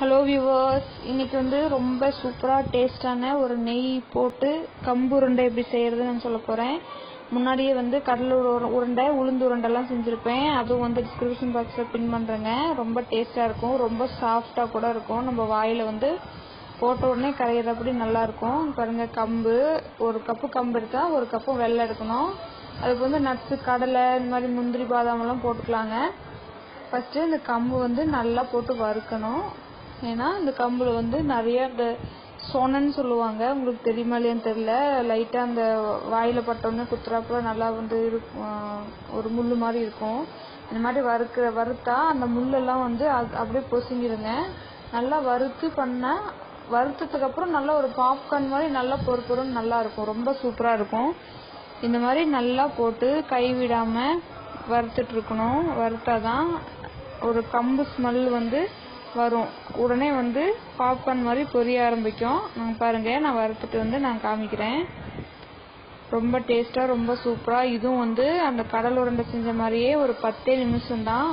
Hello viewers இன்னைக்கு வந்து ரொம்ப சூப்பராக டேஸ்டான ஒரு நெய் போட்டு கம்பு உருண்டை எப்படி செய்யறதுன்னு சொல்ல போகிறேன் முன்னாடியே வந்து கடலூர் உரு- உருண்டை உளுந்து உருண்டைலாம் செஞ்சுருப்பேன். அதுவும் வந்து டிஸ்கிரிப்ஷன் பாக்ஸில் பின் பண்ணுறேங்க ரொம்ப டேஸ்ட்டாக இருக்கும். ரொம்ப சாஃப்டாக கூட இருக்கும். நம்ம வாயில் வந்து போட்ட உடனே கரையிறப்படி நல்லாயிருக்கும் பாருங்கள் பாருங்க கம்பு. ஒரு கப்பு கம்பு எடுத்தால் ஒரு கப்பு வெள்ளை எடுக்கணும். அதுக்கு வந்து நட்ஸு கடலை இந்த மாதிரி முந்திரி பாதாமெல்லாம் போட்டுக்கலாங்க. ஃபஸ்ட்டு இந்த கம்பு வந்து நல்லா போட்டு வறுக்கணும். ஏன்னா இந்த கம்பில் வந்து நிறைய இந்த சொனன்னு சொல்லுவாங்க. உங்களுக்கு தெரியுமா இல்லையான்னு தெரியல. லைட்டாக அந்த வாயில் பட்டோன்னே குத்துறாப்புல நல்லா வந்து இருக்கும் ஒரு முள் மாதிரி இருக்கும். இந்த மாதிரி வறுக்க வறுத்தா அந்த முள்ளெல்லாம் வந்து அப்படியே பொசுங்கிடுங்க நல்லா வறுத்து பண்ணால் வறுத்ததுக்கு அப்புறம் நல்லா ஒரு பாப்கார்ன் மாதிரி நல்லா பொறு பொறுன்னு நல்லா இருக்கும். ரொம்ப சூப்பராக இருக்கும். இந்த மாதிரி நல்லா போட்டு கை வறுத்துட்டு இருக்கணும். வறுத்தாதான் ஒரு கம்பு ஸ்மெல் வந்து வரும். உடனே வந்து பாப்கார்ன் மாதிரி பொரிய ஆரம்பிக்கும். நான் பாருங்க நான் வறுத்துட்டு வந்து நான் காமிக்கிறேன். ரொம்ப டேஸ்ட்டாக ரொம்ப சூப்பராக இதுவும் வந்து அந்த கடல் உருண்டை செஞ்ச மாதிரியே ஒரு பத்தே நிமிஷம் தான்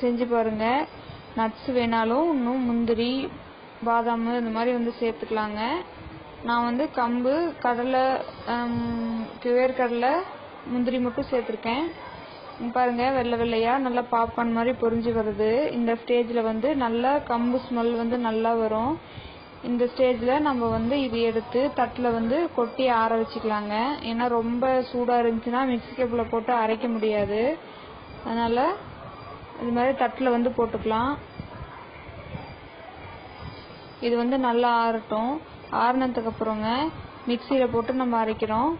செஞ்சு பாருங்க. நட்ஸ் வேணாலும் இன்னும் முந்திரி பாதாம் இந்த மாதிரி வந்து சேர்த்துக்கலாங்க. நான் வந்து கம்பு கடலை வேர்க்கடலை முந்திரி மட்டும் சேர்த்துருக்கேன். பாருங்க வெள்ளை வெள்ளையா நல்லா பாப்கார்ன் மாதிரி பொறிஞ்சு வருது. இந்த ஸ்டேஜில் வந்து நல்லா கம்பு ஸ்மெல் வந்து நல்லா வரும். இந்த ஸ்டேஜில் நம்ம வந்து இது எடுத்து தட்டில் வந்து கொட்டி ஆற வச்சுக்கலாங்க. ஏன்னா ரொம்ப சூடாக இருந்துச்சுன்னா மிக்ஸி கப்பில் போட்டு அரைக்க முடியாது. அதனால் இது மாதிரி தட்டில் வந்து போட்டுக்கலாம். இது வந்து நல்லா ஆறட்டும். ஆறுனதுக்கு அப்புறங்க மிக்சியில் போட்டு நம்ம அரைக்கிறோம்.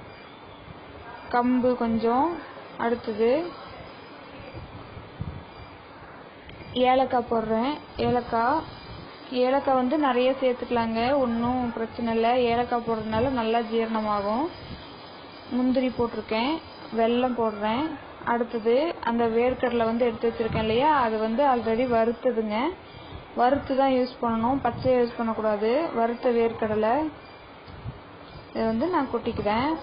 கம்பு கொஞ்சம் அடுத்தது. ஏலக்காய் போடுறேன். ஏலக்காய். ஏலக்காய் வந்து நிறைய சேர்த்துக்கலாங்க. ஒன்றும் பிரச்சனை இல்லை. ஏலக்காய் போடுறதுனால நல்லா ஜீரணமாகும். முந்திரி போட்டிருக்கேன். வெல்லம் போடுறேன். அடுத்தது அந்த வேர்க்கடலை வந்து எடுத்து வச்சிருக்கேன் இல்லையா? அது வந்து ஆல்ரெடி வறுத்ததுங்க. வறுத்து தான் யூஸ் பண்ணணும். பச்சையாக யூஸ் பண்ணக்கூடாது. வறுத்த வேர்க்கடலை. இதை வந்து நான் கொட்டிக்கிறேன்.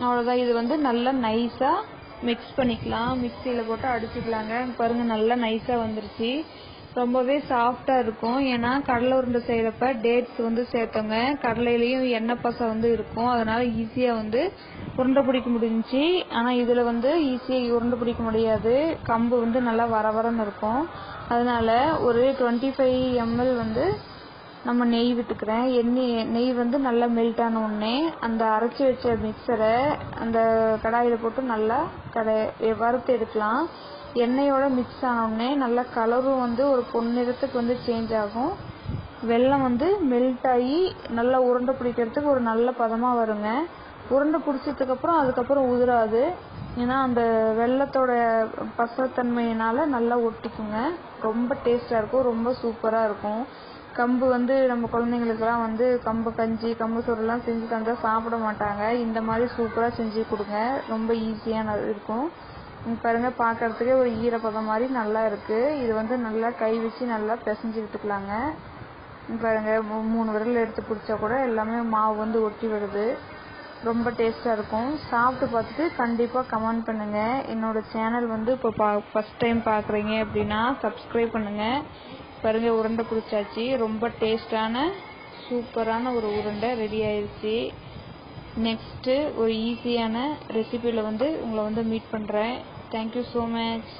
அவ்வளோதான் இது வந்து நல்லா நைஸாக மிக்ஸ் பண்ணிக்கலாம். மிக்சியில் போட்டு அடிச்சுக்கலாங்க. பாருங்க நல்லா நைஸாக வந்துருச்சு. ரொம்பவே சாஃப்டாக இருக்கும். ஏன்னா கடலை உருண்டை செய்கிறப்ப டேட்ஸ் வந்து சேர்த்தோங்க. கடலையிலையும் எண்ணெய் பசை வந்து இருக்கும். அதனால் ஈஸியாக வந்து உருண்டை பிடிக்க முடிஞ்சிச்சு. ஆனால் இதில் வந்து ஈஸியாக உருண்டை பிடிக்க முடியாது. கம்பு வந்து நல்லா வர வரன்னு இருக்கும். அதனால ஒரு டுவெண்ட்டி ஃபைவ் எம்எல் வந்து நம்ம நெய் விட்டுக்கிறேன். எண்ணெய் நெய் வந்து நல்லா மெல்ட் ஆன உடனே அந்த அரைச்சி வச்ச மிக்சரை அந்த கடாயில் போட்டு நல்லா கடை வறுத்து எடுக்கலாம். எண்ணெயோட மிக்ஸ் ஆனோடனே நல்லா கலரும் வந்து ஒரு பொன்னிறத்துக்கு வந்து சேஞ்ச் ஆகும். வெல்லம் வந்து மெல்ட் ஆகி நல்லா உருண்டை பிடிக்கிறதுக்கு ஒரு நல்ல பதமாக வருங்க. உருண்டை பிடிச்சதுக்கப்புறம் அதுக்கப்புறம் உதிராது. ஏன்னா அந்த வெள்ளத்தோட பசத்தன்மையினால் நல்லா ஒட்டிக்குங்க. ரொம்ப டேஸ்டாக இருக்கும் ரொம்ப சூப்பராக இருக்கும். கம்பு வந்து நம்ம குழந்தைங்களுக்குலாம் வந்து கம்பு கஞ்சி கம்பு சோறுலாம் செஞ்சு தந்தா சாப்பிட மாட்டாங்க. இந்த மாதிரி சூப்பராக செஞ்சு கொடுங்க. ரொம்ப ஈஸியாக இருக்கும். பாருங்கள் பாருங்க பார்க்கறதுக்கே ஒரு ஈரப்பதம் மாதிரி நல்லா இருக்குது இது வந்து நல்லா கை வச்சு நல்லா பிசைஞ்சு விட்டுக்கலாங்க பாருங்க மூ- மூணு விரல் எடுத்து பிடிச்சா கூட எல்லாமே மாவு வந்து ஒட்டி வருது. ரொம்ப டேஸ்ட்டாக இருக்கும். சாப்பிட்டு பார்த்துட்டு கண்டிப்பாக கமெண்ட் பண்ணுங்கள் என்னோடய சேனல் வந்து இப்போ பா ஃபஸ்ட் டைம் பார்க்குறீங்க அப்படின்னா சப்ஸ்கிரைப் பண்ணுங்கள் பாருங்கள் உருண்டை பிடிச்சாச்சு. ரொம்ப டேஸ்டான சூப்பரான ஒரு உருண்டை ரெடி ஆயிடுச்சு நெக்ஸ்ட்டு ஒரு ஈஸியான ரெசிபியில் வந்து உங்களை வந்து மீட் பண்ணுறேன் தேங்க்யூ ஸோ மச்